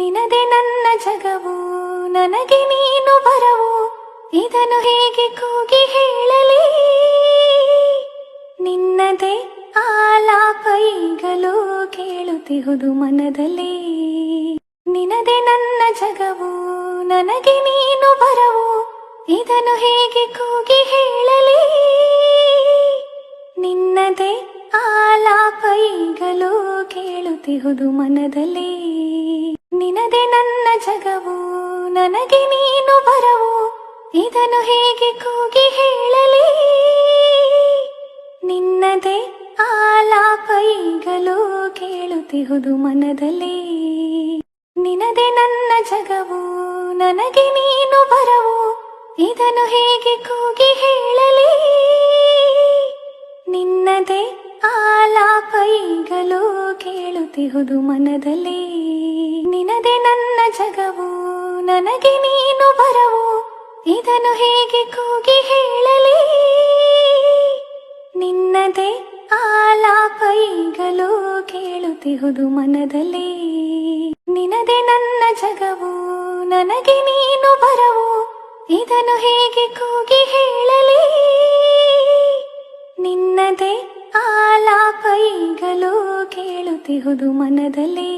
ನಿನದೆ ನನ್ನ ಜಗವು, ನನಗೆ ನೀನು ಬರವು. ಇದನ್ನು ಹೇಗೆ ಕೂಗಿ ಹೇಳಲಿ? ನಿನ್ನದೇ ಆಲಾಪ ಈಗಲೂ ಕೇಳುತ್ತಿಹುದು ಮನದಲ್ಲಿ. ನಿನದೆ ನನ್ನ ಜಗವು, ನನಗೆ ನೀನು ಬರವು. ಇದನ್ನು ಹೇಗೆ ಕೂಗಿ ಹೇಳಲಿ? ನಿನ್ನದೇ ಆಲಾಪ ಈಗಲೂ ಕೇಳುತ್ತಿಹುದು ಮನದಲ್ಲಿ. ನಿನದೆ ನನ್ನ ಜಗವು, ನನಗೆ ನೀನು ಬರವು, ಇದನ್ನು ಹೇಗೆ ಕೂಗಿ ಹೇಳಲಿ? ನಿನ್ನದೇ ಆಲಾಪ ಈಗಲೂ ಕೇಳುತ್ತಿಹುದು ಮನದಲ್ಲಿ. ನಿನದೆ ನನ್ನ ಜಗವು, ನನಗೆ ನೀನು ಬರವು, ಇದನ್ನು ಹೇಗೆ ಕೂಗಿ ಹೇಳಲಿ? ನಿನ್ನದೇ ಆಲಾಪ ಈಗಲೂ ಕೇಳುತ್ತಿಹುದು ಮನದಲ್ಲಿ. ನಿನದೆ ನನ್ನ ಜಗವು, ನನಗೆ ನೀನು ಬರವು, ಇದನ್ನು ಹೇಗೆ ಕೂಗಿ ಹೇಳಲಿ? ನಿನ್ನದೇ ಆಲಾಪ ಈಗಲೂ ಕೇಳುತ್ತಿಹುದು ಮನದಲ್ಲಿ. ನಿನದೆ ನನ್ನ ಜಗವು, ನನಗೆ ನೀನು ಬರವು, ಇದನ್ನು ಹೇಗೆ ಕೂಗಿ ಹೇಳಲಿ? ನಿನ್ನದೇ ಆಲಾಪ ಈಗಲೂ ಕೇಳುತ್ತಿಹುದು ಮನದಲ್ಲಿ.